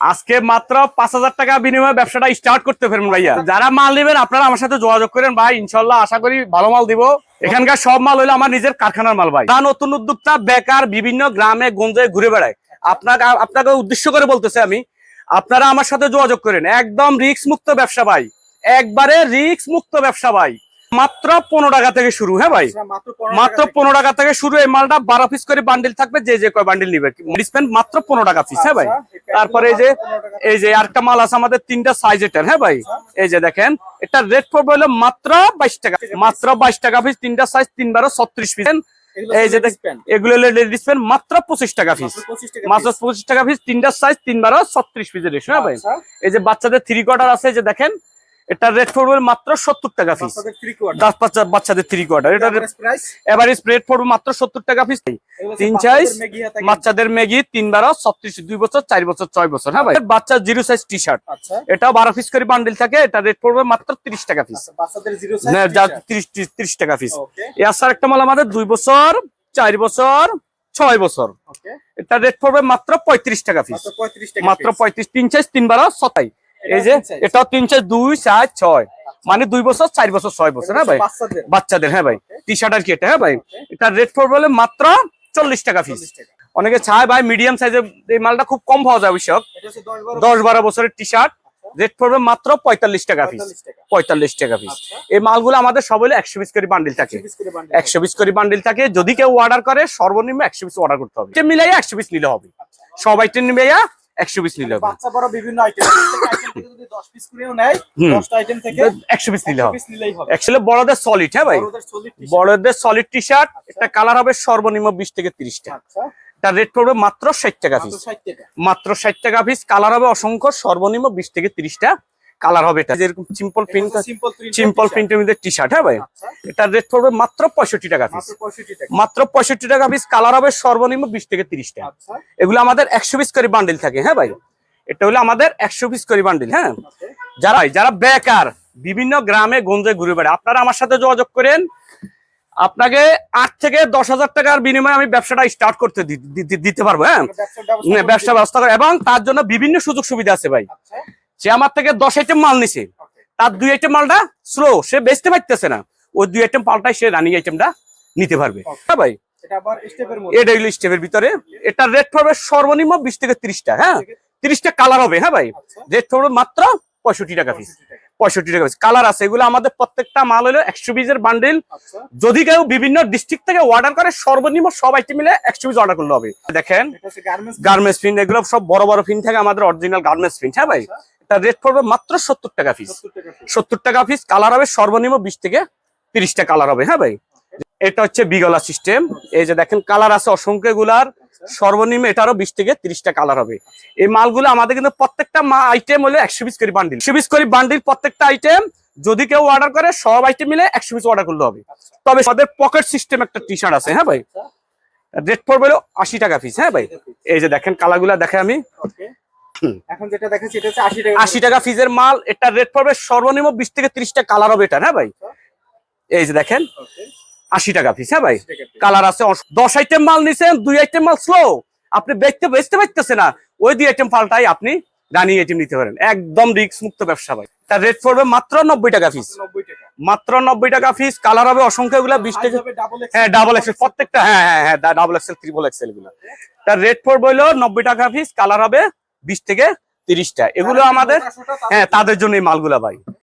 আজকে মাত্র পাঁচ হাজার টাকা বিনিময়ে ব্যবসাটা স্টার্ট করতে পারবেন ভাইয়া। যারা মাল নেবেন, আপনারা আমার সাথে যোগাযোগ করেন ভাই, ইনশাল্লাহ আশা করি ভালো মাল দিব। এখানকার সব মাল হইল আমার নিজের কারখানার মাল ভাই। তারা নতুন উদ্যোক্তা, বেকার, বিভিন্ন গ্রামে, গঞ্জে ঘুরে বেড়ায়, আপনাকে আপনাকে উদ্দেশ্য করে বলতেছে আমি, আপনারা আমার সাথে যোগাযোগ করেন। একদম রিক্স মুক্ত ব্যবসা ভাই। একবারে রিস্ক মুক্ত ব্যবসা ভাই। মাত্র পনেরো টাকা থেকে শুরু হ্যাঁ ভাই? মাত্র পনেরো টাকা থেকে শুরু। এই মালটা বারো পিস করে বান্ডিল থাকবে যে যে কয় বান্ডিল নিবে। ডিসপেন্ট মাত্র পনেরো টাকা পিস হ্যাঁ ভাই? তারপরে এই যে এই যে আরেকটা মাল আছে আমাদের তিনটা সাইজ এটার হ্যাঁ ভাই? এই যে দেখেন এটা রেট পড়বে হলো মাত্র বাইশ টাকা মাত্র বাইশ টাকা পিস তিনটা সাইজ তিন বারো ছত্রিশ পিস এই যে দেখেন এগুলো লেডিস পেন মাত্র পঁচিশ টাকা পিস মাত্র পঁচিশ টাকা পিস তিনটা সাইজ তিন বারো ছত্রিশ পিসের রেশো হ্যাঁ ভাই? এই যে বাচ্চাদের থ্রি কোয়ার্টার আছে যে দেখেন এটা রেট পড়বে মাত্র সত্তর টাকা পিস বাচ্চাদের থ্রি কোয়ার্টার এটা এভারেজ রেট পড়বে মাত্র সত্তর টাকা পিস তিন সাইজ বাচ্চাদের ম্যাগি তিন বারো ছত্রিশ দুই বছর চার বছর ছয় বছর। হ্যাঁ ভাই? বাচ্চা জিরো সাইজ টি শার্ট আচ্ছা। এটাও বারো পিস করে বান্ডিল থাকে এটা রেট পড়বে মাত্র তিরিশ টাকা পিস বাচ্চাদের জিরো তিরিশ টাকা পিস এছাড়া একটা মাল আমাদের দুই বছর চার বছর ছয় বছর। এটা রেট পড়বে মাত্র পঁয়ত্রিশ টাকা পিস মাত্র 35 টাকা মাত্র পঁয়ত্রিশ তিন সাইজ তিন বারো সতাই এই যে। এটাও তিন সাইজ দুই চার ছয়। মানে দুই বছর চার বছর ছয় বছর হ্যাঁ ভাই? বাচ্চাদের। হ্যাঁ ভাই। টি শার্ট আর কি এটা হ্যাঁ ভাই? এটা রেট পড়বে হলো মাত্র চল্লিশ টাকা পিস 40 টাকা। অনেকে চায় ভাই মিডিয়াম সাইজের এই মালটা খুব কম পাওয়া যায় অবশ্য এটা হচ্ছে 10 12 দশ বারো বছরের টি শার্ট রেট পড়বে মাত্র পঁয়তাল্লিশ টাকা পিস পঁয়তাল্লিশ টাকা। পিস আচ্ছা। এই মালগুলো আমাদের সব হলো একশো পিস করে বান্ডিল থাকে। 20 করে বান্ডিল একশো পিস করে বান্ডিল থাকে। যদি কেউ অর্ডার করে সর্বনিম্ন একশো পিস অর্ডার করতে হবে। এটা মিলাইয়া একশো পিস নিলে হবে। সব আইটেম মিলাইয়া একশো পিস নিলে হবে। বাচ্চা বড় বিভিন্ন আইটেম থেকে যদি 10 পিস করেও নেয় হুম। 10টা আইটেম থেকে একশো পিস নিলে হবে। পিস নিলেই হবে। অ্যাকচুয়ালি বড়দের সলিড হ্যাঁ ভাই? বড়দের 40 পিস বড়দের সলিড টি শার্ট একটা কালার হবে সর্বনিম্ন বিশ থেকে তিরিশটা আচ্ছা। তার রেট পড়বে মাত্র ষাট টাকা পিস মাত্র ষাট টাকা পিস কালার হবে অসংখ্য সর্বনিম্ন বিশ থেকে তিরিশটা কালার হবে এটা। যেরকম সিম্পল প্রিন্ট সিম্পল প্রিন্টের মধ্যে টি শার্ট হ্যাঁ ভাই? আচ্ছা। এটার রেট পড়বে মাত্র পঁয়ষট্টি টাকা পিস মাত্র 65 টাকা। মাত্র পঁয়ষট্টি টাকা পিস কালার হবে সর্বনিম্ন বিশ থেকে তিরিশ টাকা। এগুলো আমাদের একশো পিস করে বান্ডিল থাকে হ্যাঁ ভাই? এটা হলো আমাদের একশো পিস করে বান্ডিল হ্যাঁ? যারা যারা বেকার বিভিন্ন গ্রামে গঞ্জে ঘুরে বেড়ায় আপনারা আমার সাথে যোগাযোগ করেন। আপনাকে আট থেকে দশ হাজার টাকার বিনিময়ে আমি ব্যবসাটা স্টার্ট করতে দিতে পারব হ্যাঁ? হ্যাঁ, ব্যবসা ব্যবস্থা করে এবং তার জন্য বিভিন্ন সুযোগ সুবিধা আছে ভাই। আচ্ছা। সে আমার থেকে দশ আইটেম মাল নিছে। তার দুই আইটেম মালটা স্লো সে বেচতে পারতেছে না। ওই দুই আইটেম পাল্টাই সে রানিং আইটেমটা নিতে পারবে। হ্যাঁ ভাই? এটা স্টেপের হইল স্টেপের ভিতরে। এটার রেট পড়বে সর্বনিম্ন বিশ থেকে তিরিশটা হ্যাঁ? তিরিশটা কালার হবে হ্যাঁ ভাই? আচ্ছা। রেট পড়বে মাত্র পঁয়ষট্টি টাকা পিস পঁয়ষট্টি টাকা। কালার আছে এগুলো আমাদের প্রত্যেকটা মাল হলো একশো পিসের বান্ডিল আচ্ছা। যদি কেউ বিভিন্ন ডিস্ট্রিক্ট থেকে অর্ডার করে সর্বনিম্ন সব আইটেম মিলে একশো পিস অর্ডার করলে হবে। দেখেন গার্মেন্টস গার্মেন্টস প্রিন্ট এগুলো সব বড় বড় প্রিন্ট থাকে আমাদের অরিজিনাল গার্মেন্টস প্রিন্ট হ্যাঁ ভাই? এটা রেট পড়বে মাত্র সত্তর টাকা পিস 70 টাকা piece। সত্তর টাকা পিস কালার হবে সর্বনিম্ন বিশ থেকে তিরিশটা কালার হবে হ্যাঁ ভাই? এটা হচ্ছে বিগলা সিস্টেম এই যে দেখেন কালার আছে অসংখ্যগুলার সর্বনিম্ন এটারও বিশ থেকে তিরিশটা কালার হবে। এই মালগুলো আমাদের কিন্তু প্রত্যেকটা আইটেম হলে একশো পিস করে বান্ডিল একশো পিস করে বান্ডিল প্রত্যেকটা আইটেম যদি কেউ অর্ডার করে সব আইটেম মিলে একশো পিস অর্ডার করলে হবে। আচ্ছা। তবে তাদের পকেট সিস্টেম একটা টি শার্ট আছে হ্যাঁ ভাই? রেট পড়বে হলো আশি টাকা পিস হ্যাঁ ভাই? এই যে দেখেন কালারগুলা দেখে আমি। এখন যেটা দেখাচ্ছি এটা হচ্ছে 80 টাকা আশি টাকা পিসের মাল এটা রেট পড়বে সর্বনিম্ন বিশ থেকে ত্রিশটা কালার হবে এটা হ্যাঁ ভাই? এই যে দেখেন আশি টাকা পিস হ্যাঁ ভাই? 80 টাকা। কালার আছে দশ আইটেম মাল নিছেন দুই আইটেম মাল স্লো আপনি বেচতে বেচতে পারতেছে না ওই দুই আইটেম পাল্টাই আপনি রানিং আইটেম নিতে পারেন। একদম রিস্ক মুক্ত ব্যবসা ভাই। তার রেট পড়বে মাত্র নব্বই টাকা পিস 90 টাকা। মাত্র নব্বই টাকা পিস কালার হবে অসংখ্যগুলা বিশ এক্স হ্যাঁ ডাবল এক্সেল প্রত্যেকটা হ্যাঁ হ্যাঁ হ্যাঁ ডাবল এক্সেল ত্রিপল এক্সেলগুলো তার রেট পড়বে হলো নব্বই টাকা পিস কালার হবে বিশ থেকে তিরিশটা। এগুলো আমাদের হ্যাঁ তাদের জন্য এই মালগুলা ভাই।